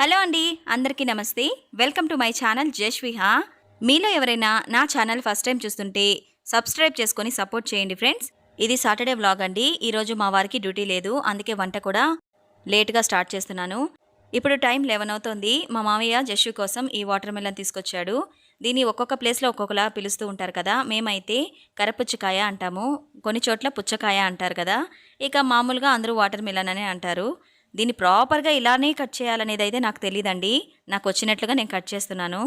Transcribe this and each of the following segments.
Hello అండి అందరికీ నమస్తే. Welcome to my channel Jashviha మీలో ఎవరైనా నా ఛానల్ ఫస్ట్ టైం చూస్తుంటే సబ్స్క్రైబ్ చేసుకొని సపోర్ట్ చేయండి ఫ్రెండ్స్. ఇది సాటర్డే వ్లాగ్ అండి. ఈరోజు మా వారికి డ్యూటీ లేదు. అందుకే వంట కూడా లేట్గా స్టార్ట్ చేస్తున్నాను. ఇప్పుడు టైం లెవెన్ అవుతోంది. మా మామయ్య జషు కోసం ఈ వాటర్ మెలన్ తీసుకొచ్చాడు. దీన్ని ఒక్కొక్క ప్లేస్లో ఒక్కొక్కలా పిలుస్తూ ఉంటారు కదా. మేమైతే కరపుచ్చకాయ అంటాము. కొన్ని చోట్ల పుచ్చకాయ అంటారు కదా. ఇక మామూలుగా అందరూ వాటర్ మెలన్ అనే అంటారు. దీన్ని ప్రాపర్గా ఇలానే కట్ చేయాలనేది అయితే నాకు తెలియదండి నాకు వచ్చినట్లుగా నేను కట్ చేస్తున్నాను.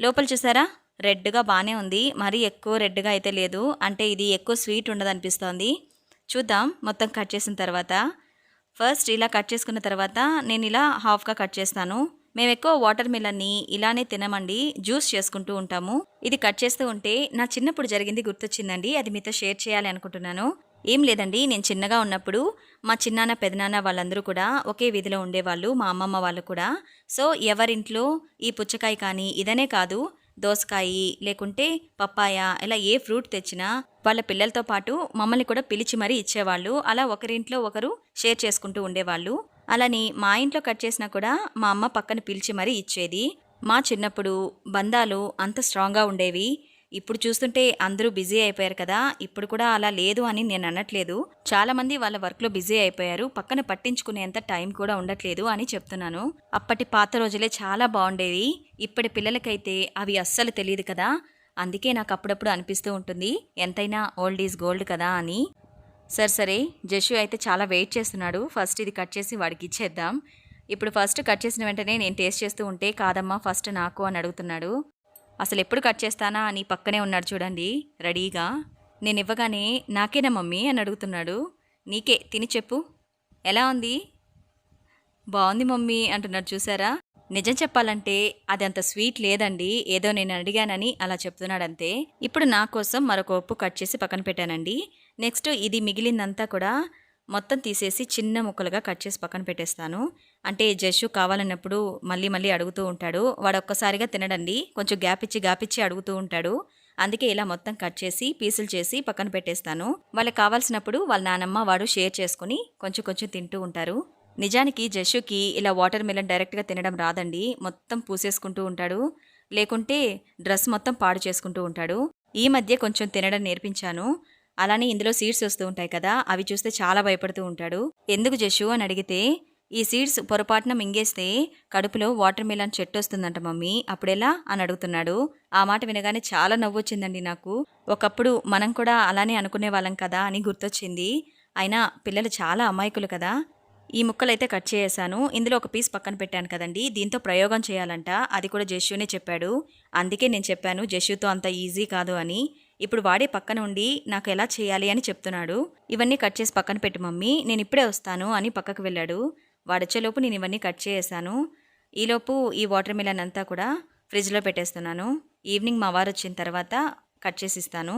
లోపల చూసారా? రెడ్గా బాగానే ఉంది. మరీ ఎక్కువ రెడ్గా అయితే లేదు. అంటే ఇది ఎక్కువ స్వీట్ ఉండదనిపిస్తోంది. చూద్దాం మొత్తం కట్ చేసిన తర్వాత. ఫస్ట్ ఇలా కట్ చేసుకున్న తర్వాత నేను ఇలా హాఫ్గా కట్ చేస్తాను. మేము ఎక్కువ వాటర్ మిలన్ని ఇలానే తినమండి. జ్యూస్ చేసుకుంటూ ఉంటాము. ఇది కట్ చేస్తూ ఉంటే నా చిన్నప్పుడు జరిగింది గుర్తొచ్చిందండి. అది మీతో షేర్ చేయాలి అనుకుంటున్నాను. ఏం లేదండి నేను చిన్నగా ఉన్నప్పుడు మా చిన్నాన్న పెదనాన్న వాళ్ళందరూ కూడా ఒకే వీధిలో ఉండేవాళ్ళు మా అమ్మమ్మ వాళ్ళు కూడా. సో ఎవరింట్లో ఈ పుచ్చకాయ కానీ ఇదనే కాదు దోసకాయ లేకుంటే పప్పాయ ఇలా ఏ ఫ్రూట్ తెచ్చినా వాళ్ళ పిల్లలతో పాటు మమ్మల్ని కూడా పిలిచి మరీ ఇచ్చేవాళ్ళు. అలా ఒకరింట్లో ఒకరు షేర్ చేసుకుంటూ ఉండేవాళ్ళు. అలాని మా ఇంట్లో కట్ చేసినా కూడా మా అమ్మ పక్కన పిలిచి మరీ ఇచ్చేది. మా చిన్నప్పుడు బంధాలు అంత స్ట్రాంగ్గా ఉండేవి. ఇప్పుడు చూస్తుంటే అందరూ బిజీ అయిపోయారు కదా ఇప్పుడు కూడా అలా లేదు అని నేను అనట్లేదు. చాలా మంది వాళ్ళ వర్క్లో బిజీ అయిపోయారు పక్కన పట్టించుకునేంత టైం కూడా ఉండట్లేదు అని చెప్తున్నాను. అప్పటి పాత రోజులే చాలా బాగుండేవి ఇప్పటి పిల్లలకైతే అవి అస్సలు తెలియదు కదా అందుకే నాకు అప్పుడప్పుడు అనిపిస్తూ ఉంటుంది ఎంతైనా ఓల్డ్ ఈజ్ గోల్డ్ కదా అని. సరే సరే జషు అయితే చాలా వెయిట్ చేస్తున్నాడు ఫస్ట్ ఇది కట్ చేసి వాడికి ఇచ్చేద్దాం. ఇప్పుడు ఫస్ట్ కట్ చేసిన వెంటనే నేను టేస్ట్ చేస్తూ ఉంటే కాదమ్మా ఫస్ట్ నాకు అని అడుగుతున్నాడు. అసలు ఎప్పుడు కట్ చేస్తానా? అని పక్కనే ఉన్నాడు చూడండి. రెడీగా? నేను ఇవ్వగానే నాకేనా మమ్మీ అని అడుగుతున్నాడు. నీకే తిని చెప్పు. ఎలా ఉంది? బాగుంది మమ్మీ అంటున్నాడు చూసారా? నిజం చెప్పాలంటే అది అంత స్వీట్ లేదండి. ఏదో నేను అడిగానని అలా చెప్తున్నాడంతే. ఇప్పుడు నా కోసం మరొక ఉప్పు కట్ చేసి పక్కన పెట్టానండి. నెక్స్ట్ ఇది మిగిలిందంతా కూడా మొత్తం తీసేసి చిన్న ముక్కలుగా కట్ చేసి పక్కన పెట్టేస్తాను. అంటే జషు కావాలన్నప్పుడు మళ్ళీ మళ్ళీ అడుగుతూ ఉంటాడు. వాడు ఒక్కసారిగా తినడండి. కొంచెం గ్యాప్ ఇచ్చి గ్యాప్ ఇచ్చి అడుగుతూ ఉంటాడు. అందుకే ఇలా మొత్తం కట్ చేసి పీసులు చేసి పక్కన పెట్టేస్తాను. వాళ్ళకి కావాల్సినప్పుడు వాళ్ళ నానమ్మ వాడు షేర్ చేసుకుని కొంచెం కొంచెం తింటూ ఉంటారు. నిజానికి జషుకి ఇలా వాటర్ మిలన్ డైరెక్ట్గా తినడం రాదండి. మొత్తం పూసేసుకుంటూ ఉంటాడు. లేకుంటే డ్రెస్ మొత్తం పాడు చేసుకుంటూ ఉంటాడు. ఈ మధ్య కొంచెం తినడం నేర్పించాను. అలానే ఇందులో సీడ్స్ వస్తూ ఉంటాయి కదా అవి చూస్తే చాలా భయపడుతూ ఉంటాడు. ఎందుకు జషు అని అడిగితే ఈ సీడ్స్ పొరపాటున మింగేస్తే కడుపులో వాటర్ మిలన్ చెట్టు వస్తుందంట మమ్మీ. అప్పుడెలా? అని అడుగుతున్నాడు. ఆ మాట వినగానే చాలా నవ్వు వచ్చిందండి నాకు. ఒకప్పుడు మనం కూడా అలానే అనుకునే వాళ్ళం కదా అని గుర్తొచ్చింది. అయినా పిల్లలు చాలా అమాయకులు కదా. ఈ ముక్కలైతే కట్ చేసేసాను. ఇందులో ఒక పీస్ పక్కన పెట్టాను కదండి. దీంతో ప్రయోగం చేయాలంట. అది కూడా జస్యూనే చెప్పాడు. అందుకే నేను చెప్పాను జెష్యూతో అంత ఈజీ కాదు అని. ఇప్పుడు వాడే పక్కన ఉండి నాకు ఎలా చేయాలి అని చెప్తున్నాడు. ఇవన్నీ కట్ చేసి పక్కన పెట్టి మమ్మీ. నేను ఇప్పుడే వస్తాను అని పక్కకు వెళ్ళాడు. వాడొచ్చేలోపు నేను ఇవన్నీ కట్ చేసాను ఈలోపు ఈ వాటర్ మిలన్ అంతా కూడా ఫ్రిడ్జ్లో పెట్టేస్తున్నాను. ఈవినింగ్ మా వారు వచ్చిన తర్వాత కట్ చేసి ఇస్తాను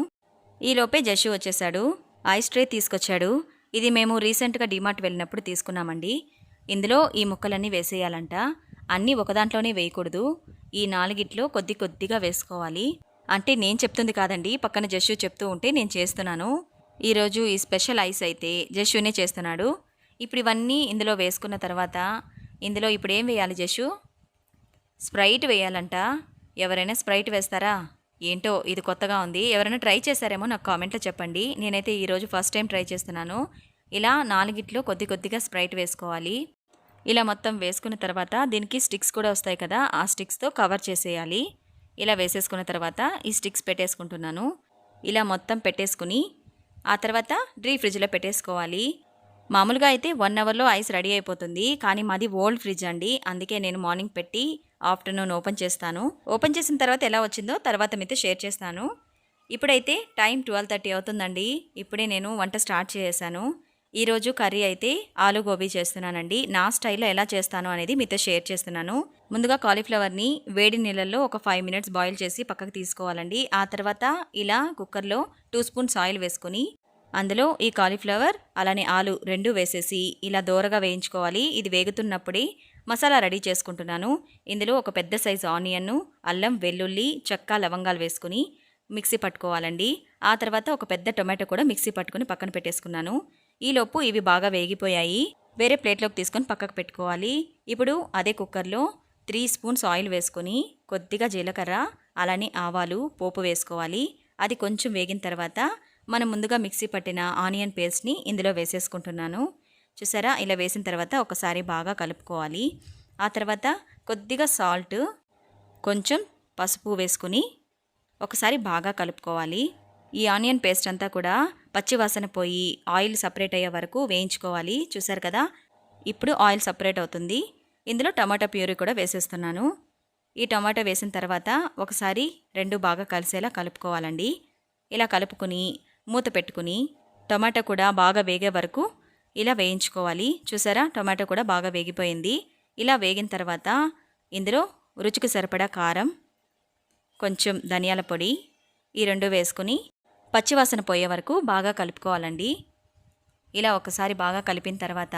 ఈలోపే జషు వచ్చేసాడు. ఐస్ ట్రే తీసుకొచ్చాడు. ఇది మేము రీసెంట్గా డిమార్ట్ వెళ్ళినప్పుడు తీసుకున్నామండి. ఇందులో ఈ ముక్కలన్నీ వేసేయాలంట. అన్నీ ఒకదాంట్లోనే వేయకూడదు. ఈ నాలుగిట్లో కొద్ది కొద్దిగా వేసుకోవాలి. అంటే నేను చెప్తుంది కాదండి పక్కన జషు చెప్తూ ఉంటే నేను చేస్తున్నాను. ఈరోజు ఈ స్పెషల్ ఐస్ అయితే జషునే చేస్తున్నాడు. ఇప్పుడు ఇవన్నీ ఇందులో వేసుకున్న తర్వాత ఇందులో ఇప్పుడు ఏం వేయాలి జషు? స్ప్రైట్ వేయాలంట. ఎవరైనా స్ప్రైట్ వేస్తారా? ఏంటో ఇది కొత్తగా ఉంది. ఎవరైనా ట్రై చేశారేమో నాకు కామెంట్లో చెప్పండి. నేనైతే ఈరోజు ఫస్ట్ టైం ట్రై చేస్తున్నాను. ఇలా నాలుగిట్లో కొద్ది కొద్దిగా స్ప్రైట్ వేసుకోవాలి. ఇలా మొత్తం వేసుకున్న తర్వాత దీనికి స్టిక్స్ కూడా వస్తాయి కదా ఆ స్టిక్స్తో కవర్ చేసేయాలి. ఇలా వేసేసుకున్న తర్వాత ఈ స్టిక్స్ పెట్టేసుకుంటున్నాను. ఇలా మొత్తం పెట్టేసుకుని ఆ తర్వాత డ్రీ ఫ్రిడ్జ్లో పెట్టేసుకోవాలి. మామూలుగా అయితే వన్ అవర్లో ఐస్ రెడీ అయిపోతుంది. కానీ మాది ఓల్డ్ ఫ్రిడ్జ్ అండి. అందుకే నేను మార్నింగ్ పెట్టి ఆఫ్టర్నూన్ ఓపెన్ చేస్తాను. ఓపెన్ చేసిన తర్వాత ఎలా వచ్చిందో తర్వాత మీతో షేర్ చేస్తాను. ఇప్పుడైతే టైం ట్వెల్వ్ థర్టీ అవుతుందండి. ఇప్పుడే నేను వంట స్టార్ట్ చేశాను. ఈరోజు కర్రీ అయితే ఆలు గోబీ చేస్తున్నానండి. నా స్టైల్లో ఎలా చేస్తాను అనేది మీతో షేర్ చేస్తున్నాను. ముందుగా కాలీఫ్లవర్ని వేడి నీళ్ళల్లో ఒక ఫైవ్ మినిట్స్ బాయిల్ చేసి పక్కకు తీసుకోవాలండి. ఆ తర్వాత ఇలా కుక్కర్లో టూ స్పూన్స్ ఆయిల్ వేసుకొని అందులో ఈ కాలీఫ్లవర్ అలానే ఆలు రెండు వేసేసి ఇలా దోరగా వేయించుకోవాలి. ఇది వేగుతున్నప్పుడే మసాలా రెడీ చేసుకుంటున్నాను. ఇందులో ఒక పెద్ద సైజు ఆనియన్ను అల్లం వెల్లుల్లి చెక్క లవంగాలు వేసుకుని మిక్సీ పట్టుకోవాలండి. ఆ తర్వాత ఒక పెద్ద టొమాటో కూడా మిక్సీ పట్టుకుని పక్కన పెట్టేసుకున్నాను. ఈలోపు ఇవి బాగా వేగిపోయాయి. వేరే ప్లేట్లోకి తీసుకొని పక్కకు పెట్టుకోవాలి. ఇప్పుడు అదే కుక్కర్లో త్రీ స్పూన్స్ ఆయిల్ వేసుకొని కొద్దిగా జీలకర్ర అలానే ఆవాలు పోపు వేసుకోవాలి. అది కొంచెం వేగిన తర్వాత మనం ముందుగా మిక్సీ పట్టిన ఆనియన్ పేస్ట్ని ఇందులో వేసేసుకుంటున్నాను. చూసారా? ఇలా వేసిన తర్వాత ఒకసారి బాగా కలుపుకోవాలి. ఆ తర్వాత కొద్దిగా సాల్ట్ కొంచెం పసుపు వేసుకుని ఒకసారి బాగా కలుపుకోవాలి. ఈ ఆనియన్ పేస్ట్ అంతా కూడా పచ్చివాసన పోయి ఆయిల్ సపరేట్ అయ్యే వరకు వేయించుకోవాలి. చూసారు కదా? ఇప్పుడు ఆయిల్ సపరేట్ అవుతుంది. ఇందులో టమాటా ప్యూరీ కూడా వేసేస్తున్నాను. ఈ టమాటా వేసిన తర్వాత ఒకసారి రెండు బాగా కలిసేలా కలుపుకోవాలండి. ఇలా కలుపుకుని మూత పెట్టుకుని టమాటా కూడా బాగా వేగే వరకు ఇలా వేయించుకోవాలి. చూసారా? టమాటా కూడా బాగా వేగిపోయింది. ఇలా వేగిన తర్వాత ఇందులో రుచికి సరిపడా కారం కొంచెం ధనియాల పొడి ఈ రెండు వేసుకుని పచ్చివాసన పోయే వరకు బాగా కలుపుకోవాలండి. ఇలా ఒకసారి బాగా కలిపిన తర్వాత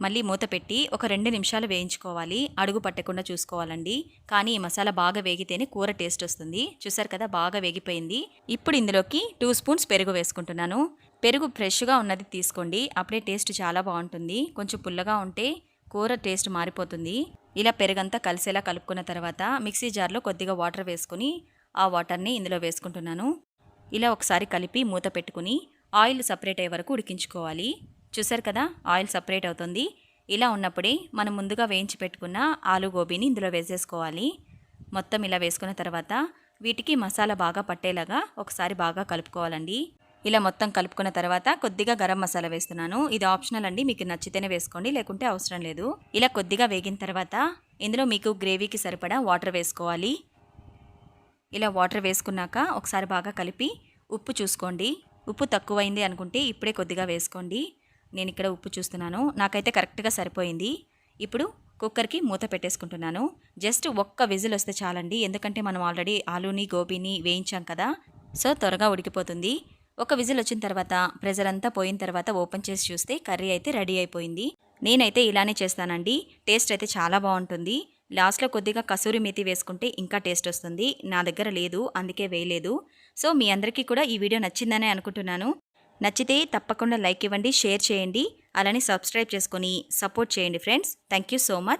మళ్ళీ మూత పెట్టి ఒక రెండు నిమిషాలు వేయించుకోవాలి. అడుగు పట్టకుండా చూసుకోవాలండి. కానీ ఈ మసాలా బాగా వేగితేనే కూర టేస్ట్ వస్తుంది. చూసారు కదా బాగా వేగిపోయింది. ఇప్పుడు ఇందులోకి టూ స్పూన్స్ పెరుగు వేసుకుంటున్నాను. పెరుగు ఫ్రెష్గా ఉన్నది తీసుకోండి. అప్పుడే టేస్ట్ చాలా బాగుంటుంది. కొంచెం పుల్లగా ఉంటే కూర టేస్ట్ మారిపోతుంది. ఇలా పెరుగంతా కలిసేలా కలుపుకున్న తర్వాత మిక్సీ జార్లో కొద్దిగా వాటర్ వేసుకుని ఆ వాటర్ని ఇందులో వేసుకుంటున్నాను. ఇలా ఒకసారి కలిపి మూత పెట్టుకుని ఆయిల్ సపరేట్ అయ్యే వరకు ఉడికించుకోవాలి. చూసారు కదా? ఆయిల్ సపరేట్ అవుతుంది. ఇలా ఉన్నప్పుడే మనం ముందుగా వేయించి పెట్టుకున్న ఆలు గోబీని ఇందులో వేసేసుకోవాలి. మొత్తం ఇలా వేసుకున్న తర్వాత వీటికి మసాలా బాగా పట్టేలాగా ఒకసారి బాగా కలుపుకోవాలండి. ఇలా మొత్తం కలుపుకున్న తర్వాత కొద్దిగా గరం మసాలా వేస్తున్నాను. ఇది ఆప్షనల్ అండి. మీకు నచ్చితేనే వేసుకోండి. లేకుంటే అవసరం లేదు. ఇలా కొద్దిగా వేగిన తర్వాత ఇందులో మీకు గ్రేవీకి సరిపడా వాటర్ వేసుకోవాలి. ఇలా వాటర్ వేసుకున్నాక ఒకసారి బాగా కలిపి ఉప్పు చూసుకోండి. ఉప్పు తక్కువైంది అనుకుంటే ఇప్పుడే కొద్దిగా వేసుకోండి. నేను ఇక్కడ ఉప్పు చూస్తున్నాను. నాకైతే కరెక్ట్గా సరిపోయింది. ఇప్పుడు కుక్కర్కి మూత పెట్టేసుకుంటున్నాను. జస్ట్ ఒక్క విజిల్ వస్తే చాలండి. ఎందుకంటే మనం ఆల్రెడీ ఆలూని గోబీని వేయించాం కదా. సో త్వరగా ఉడికిపోతుంది. ఒక విజిల్ వచ్చిన తర్వాత ప్రెజర్ అంతా పోయిన తర్వాత ఓపెన్ చేసి చూస్తే కర్రీ అయితే రెడీ అయిపోయింది. నేనైతే ఇలానే చేస్తానండి. టేస్ట్ అయితే చాలా బాగుంటుంది. లాస్ట్లో కొద్దిగా కసూరి మేతి వేసుకుంటే ఇంకా టేస్ట్ వస్తుంది. నా దగ్గర లేదు అందుకే వేయలేదు. సో మీ అందరికీ కూడా ఈ వీడియో నచ్చిందనే అనుకుంటున్నాను. నచ్చితే తప్పకుండా లైక్ ఇవ్వండి షేర్ చేయండి. అలానే సబ్స్క్రైబ్ చేసుకొని సపోర్ట్ చేయండి friends. Thank you so much